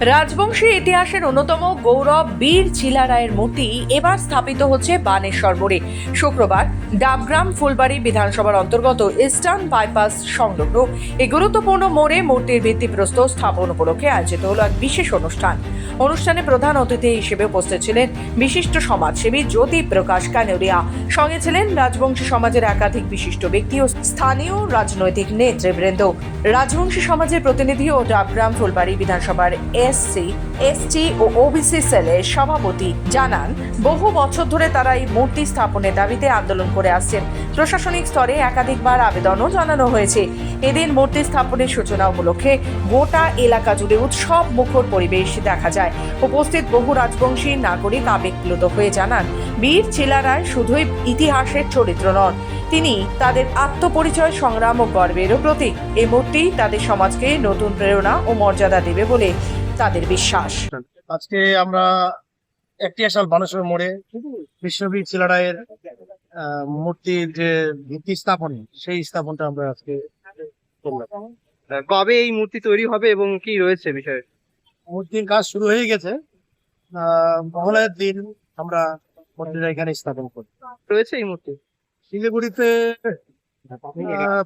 রাজবংশী ইতিহাসের অন্যতম গৌরব বীর চিলা রায়ের মূর্তি এবার স্থাপিত হচ্ছে বানেশ্বরবরে শুক্রবার ডাবগ্রাম ফুলবাড়ি বিধানসভার অন্তর্গত ইস্টার্ন বাইপাস সংলগ্ন এই গুরুত্বপূর্ণ মোড়ে মূর্তির ভিত্তিপ্রস্তর স্থাপন উপলক্ষে আয়োজিত হলো এক বিশেষ অনুষ্ঠান। অনুষ্ঠানে প্রধান অতিথি হিসেবে উপস্থিত ছিলেন বিশিষ্ট সমাজসেবী জ্যোতি প্রকাশ কানেরিয়া। সঙ্গে ছিলেন রাজবংশী সমাজের একাধিক বিশিষ্ট ব্যক্তি ও স্থানীয় রাজনৈতিক নেতৃবৃন্দ। রাজবংশী সমাজের প্রতিনিধি ও ডাবগ্রাম ফুলবাড়ি বিধানসভার এসসি এসটি ও ওবিসি সেলের সভাপতি জানান, বহু বছর ধরে তারা এই মূর্তি স্থাপনের দাবিতে আন্দোলন করে আসছেন। প্রশাসনিক স্তরে একাধিকবার আবেদনও জানানো হয়েছে। এদিন মূর্তি স্থাপনের সূচনা উপলক্ষে গোটা এলাকা জুড়ে উৎসব মুখর পরিবেশ দেখা যায়। উপস্থিত বহু রাজবংশী নাগরিক আবেগপ্লুত হয়ে জানান, বীর চিলারায় শুধুই ইতিহাসের চরিত্র নন, তিনি তাদের আত্মপরিচয়, সংগ্রাম ও গর্বেরও প্রতীক। এই মূর্তি তাদের সমাজকে নতুন প্রেরণা ও মর্যাদা দেবে বলে তাদের বিশ্বাস। আজকে আমরা একটি আসাল মানুষের মোড়ে বিশ্ববীর চিলারায়ের আহ, মূর্তির যে ভিত্তি স্থাপন সেই স্থাপনটা আমরা আজকে করলাম। কবে এই মূর্তি তৈরি হবে এবং কি রয়েছে বিষয়ে? মূর্তির কাজ শুরু হয়ে গেছে। আহ মহলার দিন আমরা মূর্তিটা এখানে স্থাপন করি। রয়েছে এই মূর্তি? শিলিগুড়িতে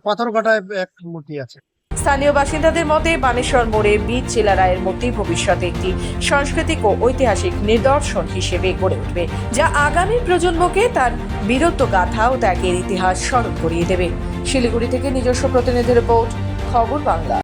পাথরঘাটায় এক মূর্তি আছে। স্থানীয় বাসিন্দাদের মতে বানেশ্বর মোড়ে বীর চিলারায়ের মূর্তি ভবিষ্যতে একটি সাংস্কৃতিক ও ঐতিহাসিক নিদর্শন হিসেবে গড়ে উঠবে, যা আগামী প্রজন্মকে তার বীরত্ব, গাথা ও ত্যাগের ইতিহাস স্মরণ করিয়ে দেবে। শিলিগুড়ি থেকে নিজস্ব প্রতিনিধি রিপোর্ট, খবর বাংলা।